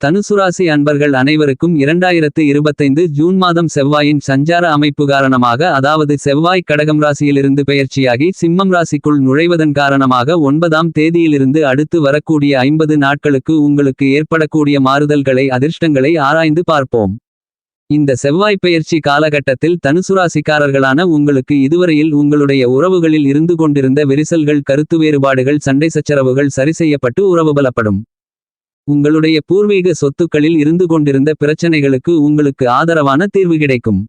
தனுசுராசி அன்பர்கள் அனைவருக்கும் இரண்டாயிரத்து இருபத்தைந்து ஜூன் மாதம் செவ்வாயின் சஞ்சார அமைப்பு காரணமாக அதாவது செவ்வாய் கடகம் ராசியிலிருந்து பெயர்ச்சியாகி சிம்மம் ராசிக்குள் நுழைவதன் காரணமாக ஒன்பதாம் தேதியிலிருந்து அடுத்து வரக்கூடிய ஐம்பது நாட்களுக்கு உங்களுக்கு ஏற்படக்கூடிய மாறுதல்களை அதிர்ஷ்டங்களை ஆராய்ந்து பார்ப்போம். இந்த செவ்வாய் பெயர்ச்சி காலகட்டத்தில் தனுசுராசிக்காரர்களான உங்களுக்கு இதுவரையில் உங்களுடைய உறவுகளில் இருந்து கொண்டிருந்த விரிசல்கள் கருத்து வேறுபாடுகள் சண்டை சச்சரவுகள் சரி செய்யப்பட்டு உறவு பலப்படும் உங்களுடைய பூர்வீக சொத்துக்களில் இருந்து கொண்டிருந்த பிரச்சனைகளுக்கு உங்களுக்கு ஆதரவான தீர்வு கிடைக்கும்.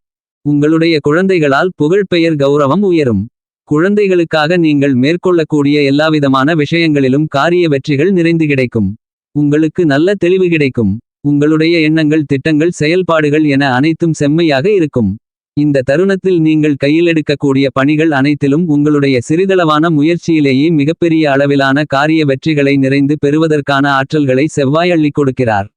உங்களுடைய குழந்தைகளால் புகழ்பெயர் கௌரவம் உயரும். குழந்தைகளுக்காக நீங்கள் மேற்கொள்ளக்கூடிய எல்லாவிதமான விஷயங்களிலும் காரிய வெற்றிகள் நிறைந்து கிடைக்கும். உங்களுக்கு நல்ல தெளிவு கிடைக்கும். உங்களுடைய எண்ணங்கள் திட்டங்கள் செயல்பாடுகள் என அனைத்தும் செம்மையாக இருக்கும். இந்த தருணத்தில் நீங்கள் கையில் எடுக்கக்கூடிய பணிகள் அனைத்திலும் உங்களுடைய சிறிதளவான முயற்சியிலேயே மிகப்பெரிய அளவிலான காரிய வெற்றிகளை நிறைந்து பெறுவதற்கான ஆற்றல்களை செவ்வாய் அள்ளிக் கொடுக்கிறார்.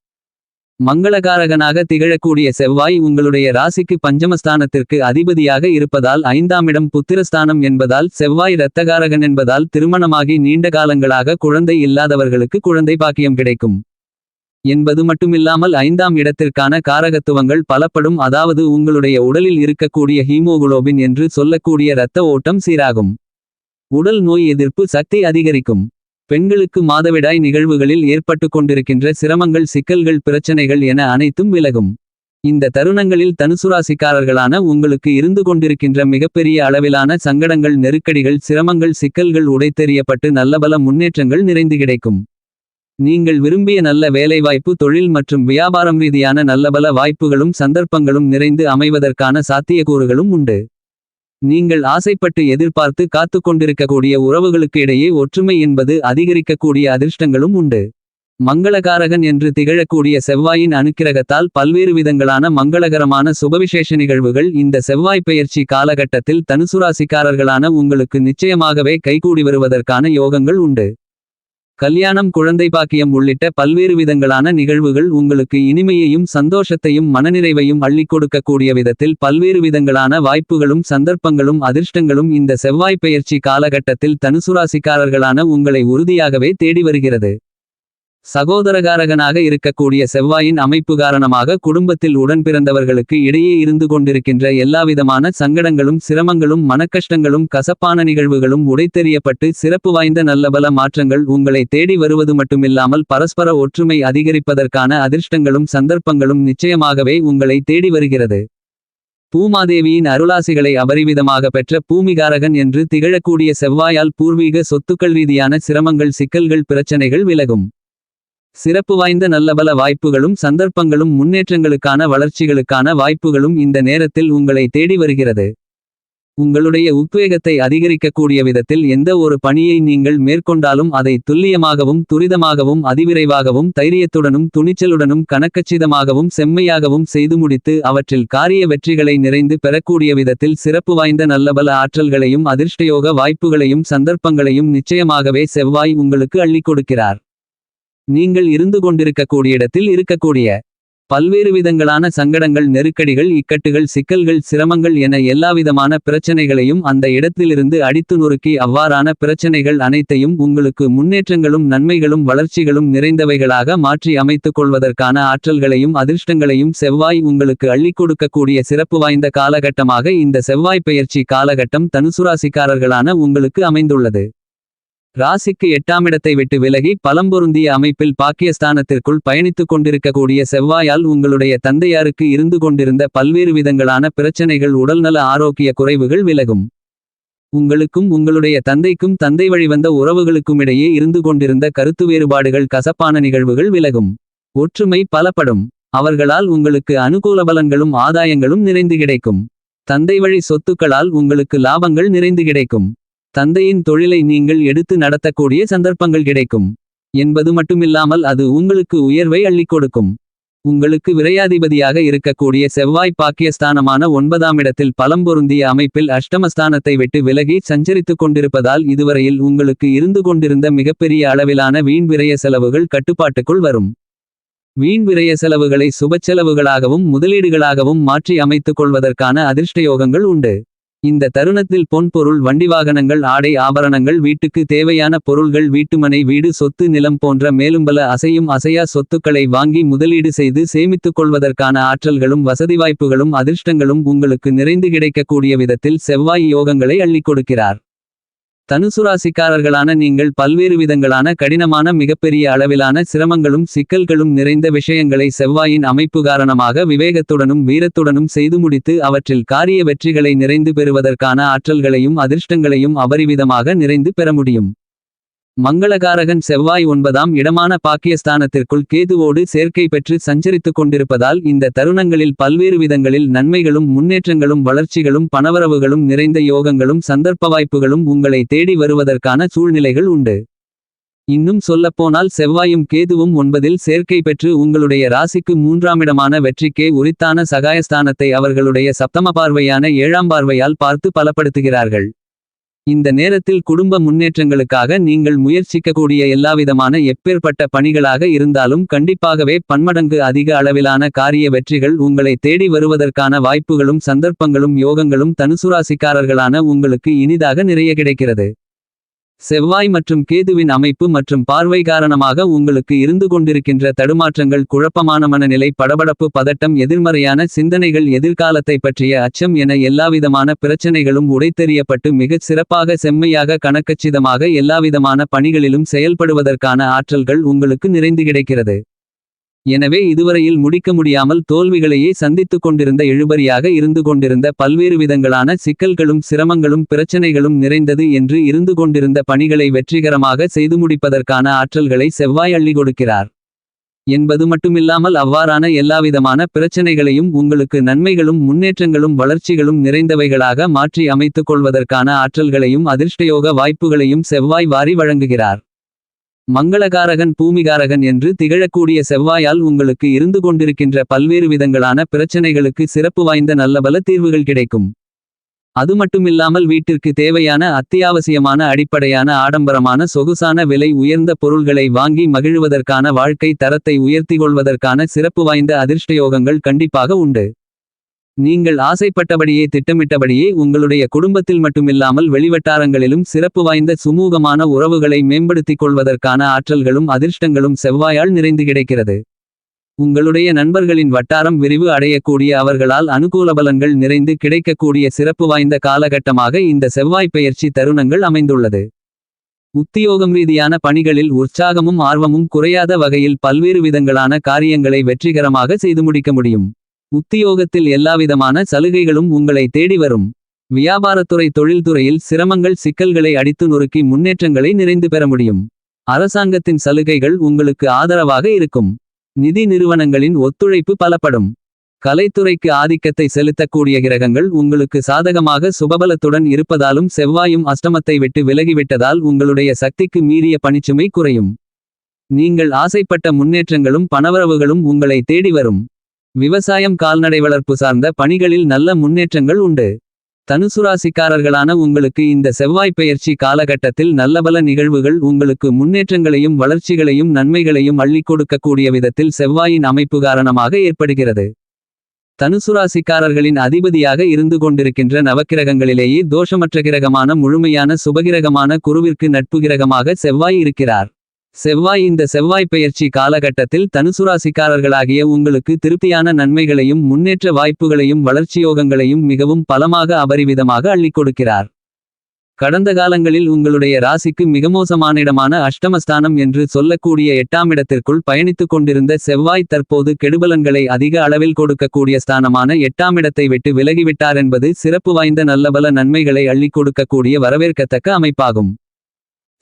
மங்களகாரகனாக திகழக்கூடிய செவ்வாய் உங்களுடைய ராசிக்கு பஞ்சமஸ்தானத்திற்கு அதிபதியாக இருப்பதால் ஐந்தாம் இடம் புத்திரஸ்தானம் என்பதால் செவ்வாய் இரத்தகாரகன் என்பதால் திருமணமாகி நீண்ட காலங்களாக குழந்தை இல்லாதவர்களுக்கு குழந்தை பாக்கியம் கிடைக்கும். என்பது மட்டுமில்லாமல் ஐந்தாம் இடத்திற்கான காரகத்துவங்கள் பலப்படும் அதாவது உங்களுடைய உடலில் இருக்கக்கூடிய ஹீமோகுளோபின் என்று சொல்லக்கூடிய இரத்த ஓட்டம் சீராகும். உடல் நோய் எதிர்ப்பு சக்தி அதிகரிக்கும். பெண்களுக்கு மாதவிடாய் நிகழ்வுகளில் ஏற்பட்டு கொண்டிருக்கின்ற சிரமங்கள் சிக்கல்கள் பிரச்சனைகள் என அனைத்தும் விலகும். இந்த தருணங்களில் தனுசுராசிக்காரர்களான உங்களுக்கு இருந்து கொண்டிருக்கின்ற மிகப்பெரிய அளவிலான சங்கடங்கள் நெருக்கடிகள் சிரமங்கள் சிக்கல்கள் உடைத்தெறியப்பட்டு நல்லபல முன்னேற்றங்கள் நிறைந்து கிடைக்கும். நீங்கள் விரும்பிய நல்ல வேலைவாய்ப்பு தொழில் மற்றும் வியாபாரம் ரீதியான நல்லபல வாய்ப்புகளும் சந்தர்ப்பங்களும் நிறைந்து அமைவதற்கான சாத்தியக்கூறுகளும் உண்டு. நீங்கள் ஆசைப்பட்டு எதிர்பார்த்து காத்து கொண்டிருக்கக்கூடிய உறவுகளுக்கு இடையே ஒற்றுமை என்பது அதிகரிக்கக்கூடிய அதிர்ஷ்டங்களும் உண்டு. மங்களகாரகன் என்று திகழக்கூடிய செவ்வாயின் அனுக்கிரகத்தால் பல்வேறு விதங்களான மங்களகரமான சுபவிசேஷ நிகழ்வுகள் இந்த செவ்வாய் பெயர்ச்சி காலகட்டத்தில் தனுசுராசிக்காரர்களான உங்களுக்கு நிச்சயமாகவே கைகூடி வருவதற்கான யோகங்கள் உண்டு. கல்யாணம் குழந்தை பாக்கியம் உள்ளிட்ட பல்வேறு விதங்களான நிகழ்வுகள் உங்களுக்கு இனிமையையும் சந்தோஷத்தையும் மனநிறைவையும் அள்ளி கொடுக்கக்கூடிய விதத்தில் பல்வேறு விதங்களான வாய்ப்புகளும் சந்தர்ப்பங்களும் அதிர்ஷ்டங்களும் இந்த செவ்வாய் பெயர்ச்சி காலகட்டத்தில் தனுசுராசிக்காரர்களான உங்களை உறுதியாகவே தேடி வருகிறது. சகோதரகாரகனாக இருக்கக்கூடிய செவ்வாயின் அமைப்பு காரணமாக குடும்பத்தில் உடன் பிறந்தவர்களுக்கு இடையே இருந்து கொண்டிருக்கின்ற எல்லாவிதமான சங்கடங்களும் சிரமங்களும் மனக்கஷ்டங்களும் கசப்பான நிகழ்வுகளும் உடைத்தெறியப்பட்டு சிறப்பு வாய்ந்த நல்லபல மாற்றங்கள் உங்களை தேடி வருவது மட்டுமில்லாமல் பரஸ்பர ஒற்றுமை அதிகரிப்பதற்கான அதிர்ஷ்டங்களும் சந்தர்ப்பங்களும் நிச்சயமாகவே உங்களை தேடி வருகிறது. பூமாதேவியின் அருளாசிகளை அபரிவிதமாக பெற்ற பூமிகாரகன் என்று திகழக்கூடிய செவ்வாயால் பூர்வீக சொத்துக்கள் ரீதியான சிரமங்கள் சிக்கல்கள் பிரச்சனைகள் விலகும். சிறப்பு வாய்ந்த நல்லபல வாய்ப்புகளும் சந்தர்ப்பங்களும் முன்னேற்றங்களுக்கான வளர்ச்சிகளுக்கான வாய்ப்புகளும் இந்த நேரத்தில் உங்களை தேடி வருகிறது. உங்களுடைய உத்வேகத்தை அதிகரிக்கக்கூடிய விதத்தில் எந்த ஒரு பணியை நீங்கள் மேற்கொண்டாலும் அதை துல்லியமாகவும் துரிதமாகவும் அதிவிரைவாகவும் தைரியத்துடனும் துணிச்சலுடனும் கணக்கச்சிதமாகவும் செம்மையாகவும் செய்து முடித்து அவற்றில் காரிய வெற்றிகளை நிறைந்து பெறக்கூடிய விதத்தில் சிறப்பு வாய்ந்த நல்லபல ஆற்றல்களையும் அதிர்ஷ்டயோக வாய்ப்புகளையும் சந்தர்ப்பங்களையும் நிச்சயமாகவே செவ்வாய் உங்களுக்கு அள்ளிக் கொடுக்கிறார். நீங்கள் இருந்து கொண்டிருக்கக்கூடிய இடத்தில் இருக்கக்கூடிய பல்வேறு விதங்களான சங்கடங்கள் நெருக்கடிகள் இக்கட்டுகள் சிக்கல்கள் சிரமங்கள் என எல்லாவிதமான பிரச்சனைகளையும் அந்த இடத்திலிருந்து அடித்து நொறுக்கி அவ்வாறான பிரச்சனைகள் அனைத்தையும் உங்களுக்கு முன்னேற்றங்களும் நன்மைகளும் வளர்ச்சிகளும் நிறைந்தவைகளாக மாற்றி அமைத்துக் கொள்வதற்கான ஆற்றல்களையும் அதிர்ஷ்டங்களையும் செவ்வாய் உங்களுக்கு அள்ளி கொடுக்கக்கூடிய சிறப்பு வாய்ந்த காலகட்டமாக இந்த செவ்வாய் பெயர்ச்சி காலகட்டம் தனுசுராசிக்காரர்களான உங்களுக்கு அமைந்துள்ளது. ராசிக்கு எட்டாமிடத்தை விட்டு விலகி பலம்பொருந்திய அமைப்பில் பாக்கியஸ்தானத்திற்குள் பயணித்துக் கொண்டிருக்கக்கூடிய செவ்வாயால் உங்களுடைய தந்தையாருக்கு இருந்து கொண்டிருந்த பல்வேறு விதங்களான பிரச்சனைகள் உடல்நல ஆரோக்கிய குறைவுகள் விலகும். உங்களுக்கும் உங்களுடைய தந்தைக்கும் தந்தை வழிவந்த உறவுகளுக்குமிடையே இருந்து கொண்டிருந்த கருத்து வேறுபாடுகள் கசப்பான நிகழ்வுகள் விலகும். ஒற்றுமை பலப்படும். அவர்களால் உங்களுக்கு அனுகூல பலன்களும் ஆதாயங்களும் நிறைந்து கிடைக்கும். தந்தை வழி சொத்துக்களால் உங்களுக்கு லாபங்கள் நிறைந்து கிடைக்கும். தந்தையின் தொழிலை நீங்கள் எடுத்து நடத்தக்கூடிய சந்தர்ப்பங்கள் கிடைக்கும். என்பது மட்டுமில்லாமல் அது உங்களுக்கு உயர்வை அள்ளிக் கொடுக்கும். உங்களுக்கு விரையாதிபதியாக இருக்கக்கூடிய செவ்வாய் பாக்கியஸ்தானமான ஒன்பதாம் இடத்தில் பலம் பொருந்திய அமைப்பில் அஷ்டமஸ்தானத்தை விட்டு விலகி சஞ்சரித்துக் கொண்டிருப்பதால் இதுவரையில் உங்களுக்கு இருந்து கொண்டிருந்த மிகப்பெரிய அளவிலான வீண் விரய செலவுகள் கட்டுப்பாட்டுக்குள் வரும். வீண் விரய செலவுகளை சுபச்செலவுகளாகவும் முதலீடுகளாகவும் மாற்றி அமைத்துக் கொள்வதற்கான அதிர்ஷ்டயோகங்கள் உண்டு. இந்த தருணத்தில் பொன் பொருள் வண்டி வாகனங்கள் ஆடை ஆபரணங்கள் வீட்டுக்கு தேவையான பொருள்கள் வீட்டுமனை வீடு சொத்து நிலம் போன்ற மேலும்பல அசையும் அசையா சொத்துக்களை வாங்கி முதலீடு செய்து சேமித்துக் கொள்வதற்கான ஆற்றல்களும் வசதி வாய்ப்புகளும் அதிர்ஷ்டங்களும் உங்களுக்கு நிறைந்து கிடைக்கக்கூடிய விதத்தில் செவ்வாய் யோகங்களை அள்ளிக் கொடுக்கிறார். தனுசுராசிக்காரர்களான நீங்கள் பல்வேறு விதங்களான கடினமான மிகப்பெரிய அளவிலான சிரமங்களும் சிக்கல்களும் நிறைந்த விஷயங்களை செவ்வாயின் அமைப்பு காரணமாக விவேகத்துடனும் வீரத்துடனும் செய்து முடித்து அவற்றில் காரிய வெற்றிகளை நிறைந்து பெறுவதற்கான ஆற்றல்களையும் அதிர்ஷ்டங்களையும் அபரிவிதமாக நிறைந்து பெற முடியும். மங்களகாரகன் செவ்வாய் ஒன்பதாம் இடமான பாக்கியஸ்தானத்திற்குள் கேதுவோடு சேர்க்கை பெற்று சஞ்சரித்துக் கொண்டிருப்பதால் இந்த தருணங்களில் பல்வேறு விதங்களில் நன்மைகளும் முன்னேற்றங்களும் வளர்ச்சிகளும் பணவரவுகளும் நிறைந்த யோகங்களும் சந்தர்ப்ப வாய்ப்புகளும் உங்களை தேடி வருவதற்கான சூழ்நிலைகள் உண்டு. இன்னும் சொல்லப்போனால் செவ்வாயும் கேதுவும் ஒன்பதில் சேர்க்கை பெற்று உங்களுடைய ராசிக்கு மூன்றாமிடமான வெற்றிக்கே உரித்தான சகாயஸ்தானத்தை அவர்களுடைய சப்தம பார்வையான ஏழாம் பார்வையால் பார்த்து பலப்படுத்துகிறார்கள். இந்த நேரத்தில் குடும்ப முன்னேற்றங்களுக்காக நீங்கள் முயற்சிக்கக்கூடிய எல்லாவிதமான எப்பேற்பட்ட பணிகளாக இருந்தாலும் கண்டிப்பாகவே பன்மடங்கு அதிக அளவிலான காரிய வெற்றிகள் உங்களை தேடி வருவதற்கான வாய்ப்புகளும் சந்தர்ப்பங்களும் யோகங்களும் தனுசுராசிக்காரர்களான உங்களுக்கு இனிதாக நிறைய கிடைக்கிறது. செவ்வாய் மற்றும் கேதுவின் அமைப்பு மற்றும் பார்வை காரணமாக உங்களுக்கு இருந்து கொண்டிருக்கின்ற தடுமாற்றங்கள் குழப்பமான மனநிலை படபடப்பு பதட்டம் எதிர்மறையான சிந்தனைகள் எதிர்காலத்தை பற்றிய அச்சம் என எல்லாவிதமான பிரச்சனைகளும் உடைத்தெறியப்பட்டு மிகச் சிறப்பாக செம்மையாக கணக்கச்சிதமாக எல்லாவிதமான பணிகளிலும் செயல்படுவதற்கான ஆற்றல்கள் உங்களுக்கு நிறைந்து கிடைக்கிறது. எனவே இதுவரையில் முடிக்க முடியாமல் தோல்விகளையே சந்தித்துக் கொண்டிருந்த எழுபறியாக இருந்து கொண்டிருந்த பல்வேறு விதங்களான சிக்கல்களும் சிரமங்களும் பிரச்சனைகளும் நிறைந்தது என்று இருந்து கொண்டிருந்த பணிகளை வெற்றிகரமாக செய்து முடிப்பதற்கான ஆற்றல்களை செவ்வாய் அள்ளி கொடுக்கிறார். என்பது மட்டுமில்லாமல் அவ்வாறான எல்லாவிதமான பிரச்சனைகளையும் உங்களுக்கு நன்மைகளும் முன்னேற்றங்களும் வளர்ச்சிகளும் நிறைந்தவைகளாக மாற்றி அமைத்துக் கொள்வதற்கான ஆற்றல்களையும் அதிர்ஷ்டயோக வாய்ப்புகளையும் செவ்வாய் வாரி வழங்குகிறார். மங்களகாரகன் பூமிகாரகன் என்று திகழக்கூடிய செவ்வாயால் உங்களுக்கு இருந்து கொண்டிருக்கின்ற பல்வேறு விதங்களான பிரச்சனைகளுக்கு சிறப்பு வாய்ந்த நல்லபல தீர்வுகள் கிடைக்கும். அது மட்டுமில்லாமல் வீட்டிற்கு தேவையான அத்தியாவசியமான அடிப்படையான ஆடம்பரமான சொகுசான விலை உயர்ந்த பொருள்களை வாங்கி மகிழ்வதற்கான வாழ்க்கை தரத்தை உயர்த்திக் கொள்வதற்கான சிறப்பு வாய்ந்த அதிர்ஷ்டயோகங்கள் கண்டிப்பாக உண்டு. நீங்கள் ஆசைப்பட்டபடியே திட்டமிட்டபடியே உங்களுடைய குடும்பத்தில் மட்டுமில்லாமல் வெளிவட்டாரங்களிலும் சிறப்பு வாய்ந்த சுமூகமான உறவுகளை மேம்படுத்திக் கொள்வதற்கான ஆற்றல்களும் அதிர்ஷ்டங்களும் செவ்வாயால் நிறைந்து கிடைக்கிறது. உங்களுடைய நண்பர்களின் வட்டாரம் விரிவு அடையக்கூடிய அவர்களால் அனுகூல பலன்கள் நிறைந்து கிடைக்கக்கூடிய சிறப்பு வாய்ந்த காலகட்டமாக இந்த செவ்வாய் பெயர்ச்சி தருணங்கள் அமைந்துள்ளது. உத்தியோகம் ரீதியான பணிகளில் உற்சாகமும் ஆர்வமும் குறையாத வகையில் பல்வேறு விதங்களான காரியங்களை வெற்றிகரமாக செய்து முடிக்க முடியும். உத்தியோகத்தில் எல்லாவிதமான சலுகைகளும் உங்களை தேடி வரும். வியாபாரத்துறை தொழில்துறையில் சிரமங்கள் சிக்கல்களை அடித்து நொறுக்கி முன்னேற்றங்களை நிறைந்து பெற முடியும். அரசாங்கத்தின் சலுகைகள் உங்களுக்கு ஆதரவாக இருக்கும். நிதி நிறுவனங்களின் ஒத்துழைப்பு பலப்படும். கலைத்துறைக்கு ஆதிக்கத்தை செலுத்தக்கூடிய கிரகங்கள் உங்களுக்கு சாதகமாக சுபபலத்துடன் இருப்பதாலும் செவ்வாயும் அஷ்டமத்தை விட்டு விலகிவிட்டதால் உங்களுடைய சக்திக்கு மீறிய பணிச்சுமை குறையும். நீங்கள் ஆசைப்பட்ட முன்னேற்றங்களும் பணவரவுகளும் உங்களை தேடி வரும். விவசாயம் கால்நடை வளர்ப்பு சார்ந்த பணிகளில் நல்ல முன்னேற்றங்கள் உண்டு. தனுசுராசிக்காரர்களான உங்களுக்கு இந்த செவ்வாய் பெயர்ச்சி காலகட்டத்தில் நல்லபல நிகழ்வுகள் உங்களுக்கு முன்னேற்றங்களையும் வளர்ச்சிகளையும் நன்மைகளையும் அள்ளி கொடுக்கக்கூடிய விதத்தில் செவ்வாயின் அமைப்பு காரணமாக ஏற்படுகிறது. தனுசுராசிக்காரர்களின் அதிபதியாக இருந்து கொண்டிருக்கின்ற நவக்கிரகங்களிலேயே தோஷமற்ற கிரகமான முழுமையான சுபகிரகமான குருவிற்கு நட்பு கிரகமாக செவ்வாய் இருக்கிறார். செவ்வாய் இந்த செவ்வாய் பெயர்ச்சி காலகட்டத்தில் தனுசுராசிக்காரர்களாகிய உங்களுக்கு திருப்தியான நன்மைகளையும் முன்னேற்ற வாய்ப்புகளையும் வளர்ச்சியோகங்களையும் மிகவும் பலமாக அபரிவிதமாக அள்ளிக் கொடுக்கிறார். கடந்த காலங்களில் உங்களுடைய ராசிக்கு மிக மோசமான இடமான அஷ்டமஸ்தானம் என்று சொல்லக்கூடிய எட்டாம் இடத்திற்குள் பயணித்துக் கொண்டிருந்த செவ்வாய் தற்போது கெடுபலன்களை அதிக அளவில் கொடுக்கக்கூடிய ஸ்தானமான எட்டாம் இடத்தை விட்டு விலகிவிட்டார் என்பது சிறப்பு வாய்ந்த நல்லபல நன்மைகளை அள்ளிக் கொடுக்கக்கூடிய வரவேற்கத்தக்க அமைப்பாகும்.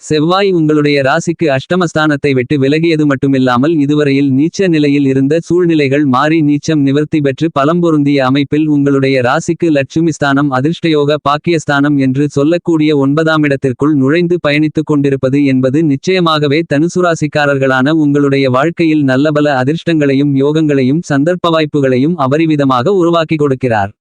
செவ்வாய் உங்களுடைய ராசிக்கு அஷ்டமஸ்தானத்தை விட்டு விலகியது மட்டுமில்லாமல் இதுவரையில் நீச்ச நிலையில் இருந்த சூழ்நிலைகள் மாறி நீச்சம் நிவர்த்தி பெற்று பலம்பொருந்திய அமைப்பில் உங்களுடைய ராசிக்கு லட்சுமி ஸ்தானம் அதிர்ஷ்டயோக பாக்கியஸ்தானம் என்று சொல்லக்கூடிய ஒன்பதாம் இடத்திற்குள் நுழைந்து பயணித்துக் கொண்டிருப்பது என்பது நிச்சயமாகவே தனுசுராசிக்காரர்களான உங்களுடைய வாழ்க்கையில் நல்லபல அதிர்ஷ்டங்களையும் யோகங்களையும் சந்தர்ப்ப வாய்ப்புகளையும் அபரிவிதமாக உருவாக்கி கொடுக்கிறார்.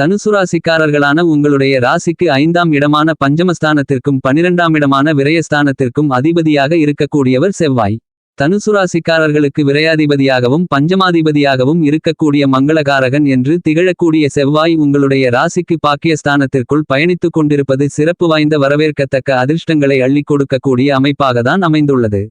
தனுசுராசிக்காரர்களான உங்களுடைய ராசிக்கு ஐந்தாம் இடமான பஞ்சமஸ்தானத்திற்கும் பனிரெண்டாம் இடமான விரயஸ்தானத்திற்கும் அதிபதியாக இருக்கக்கூடியவர் செவ்வாய். தனுசு ராசிக்காரர்களுக்கு விரையாதிபதியாகவும் பஞ்சமாதிபதியாகவும் இருக்கக்கூடிய மங்களகாரகன் என்று திகழக்கூடிய செவ்வாய் உங்களுடைய ராசிக்கு பாக்கியஸ்தானத்திற்குள் பயணித்துக் கொண்டிருப்பது சிறப்பு வாய்ந்த வரவேற்கத்தக்க அதிர்ஷ்டங்களை அள்ளிக் கொடுக்கக்கூடிய அமைப்பாகத்தான் அமைந்துள்ளது.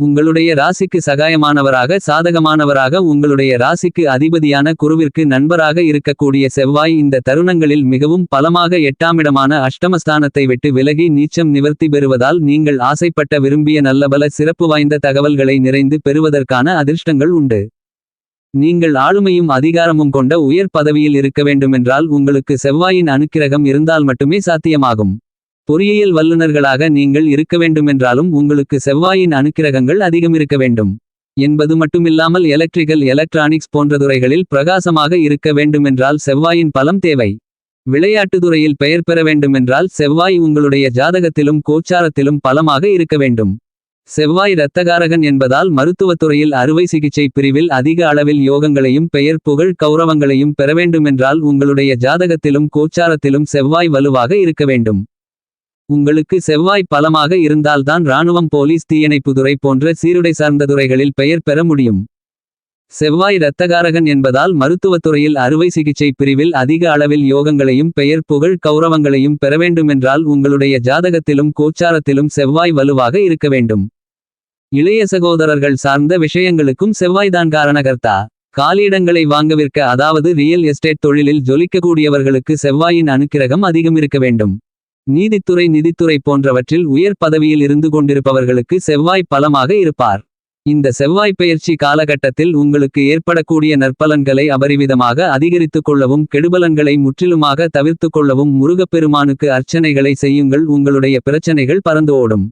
உங்களுடைய ராசிக்கு சகாயமானவராக சாதகமானவராக உங்களுடைய ராசிக்கு அதிபதியான குருவிற்கு நண்பராக இருக்கக்கூடிய செவ்வாய் இந்த தருணங்களில் மிகவும் பலமாக எட்டாமிடமான அஷ்டமஸ்தானத்தை விட்டு விலகி நீச்சம் நிவர்த்தி பெறுவதால் நீங்கள் ஆசைப்பட்ட விரும்பிய நல்லபல சிறப்பு வாய்ந்த தகவல்களை நிறைந்து பெறுவதற்கான அதிர்ஷ்டங்கள் உண்டு. நீங்கள் ஆளுமையும் அதிகாரமும் கொண்ட உயர் பதவியில் இருக்க வேண்டுமென்றால் உங்களுக்கு செவ்வாயின் அனுக்கிரகம் இருந்தால் மட்டுமே சாத்தியமாகும். பொறியியல் வல்லுநர்களாக நீங்கள் இருக்க வேண்டுமென்றாலும் உங்களுக்கு செவ்வாயின் அனுக்கிரகங்கள் அதிகம் இருக்க வேண்டும். என்பது மட்டுமில்லாமல் எலக்ட்ரிக்கல் எலக்ட்ரானிக்ஸ் போன்ற துறைகளில் பிரகாசமாக இருக்க வேண்டுமென்றால் செவ்வாயின் பலம் தேவை. விளையாட்டு துறையில் பெயர் பெற வேண்டுமென்றால் செவ்வாய் உங்களுடைய ஜாதகத்திலும் கோச்சாரத்திலும் பலமாக இருக்க வேண்டும். செவ்வாய் இரத்தகாரகன் என்பதால் மருத்துவத்துறையில் அறுவை சிகிச்சை பிரிவில் அதிக அளவில் யோகங்களையும் பெயர் புகழ் கௌரவங்களையும் பெற வேண்டுமென்றால் உங்களுடைய ஜாதகத்திலும் கோச்சாரத்திலும் செவ்வாய் வலுவாக இருக்க வேண்டும். உங்களுக்கு செவ்வாய் பலமாக இருந்தால்தான் இராணுவம் போலீஸ் தீயணைப்புதுறை போன்ற சீருடை சார்ந்த துறைகளில் பெயர் பெற முடியும். செவ்வாய் இரத்தகாரகன் என்பதால் மருத்துவத்துறையில் அறுவை சிகிச்சை பிரிவில் அதிக அளவில் யோகங்களையும் பெயர் புகழ் கௌரவங்களையும் பெற வேண்டுமென்றால் உங்களுடைய ஜாதகத்திலும் கோச்சாரத்திலும் செவ்வாய் வலுவாக இருக்க வேண்டும். இளைய சகோதரர்கள் சார்ந்த விஷயங்களுக்கும் செவ்வாய்தான் காரணகர்த்தா. காலியிடங்களை வாங்கவிற்க அதாவது ரியல் எஸ்டேட் தொழிலில் ஜொலிக்கக்கூடியவர்களுக்கு செவ்வாயின் அனுக்கிரகம் அதிகம் இருக்க வேண்டும். நீதித்துறை நிதித்துறை போன்றவற்றில் உயர் பதவியில் இருந்து கொண்டிருப்பவர்களுக்கு செவ்வாய் பலமாக இருப்பார். இந்த செவ்வாய் பயிற்சி காலகட்டத்தில் உங்களுக்கு ஏற்படக்கூடிய நற்பலன்களை அபரிவிதமாக அதிகரித்துக் கொள்ளவும் கெடுபலன்களை முற்றிலுமாக தவிர்த்துக் கொள்ளவும் முருகப்பெருமானுக்கு அர்ச்சனைகளை செய்யுங்கள். உங்களுடைய பிரச்சனைகள் பறந்து ஓடும்.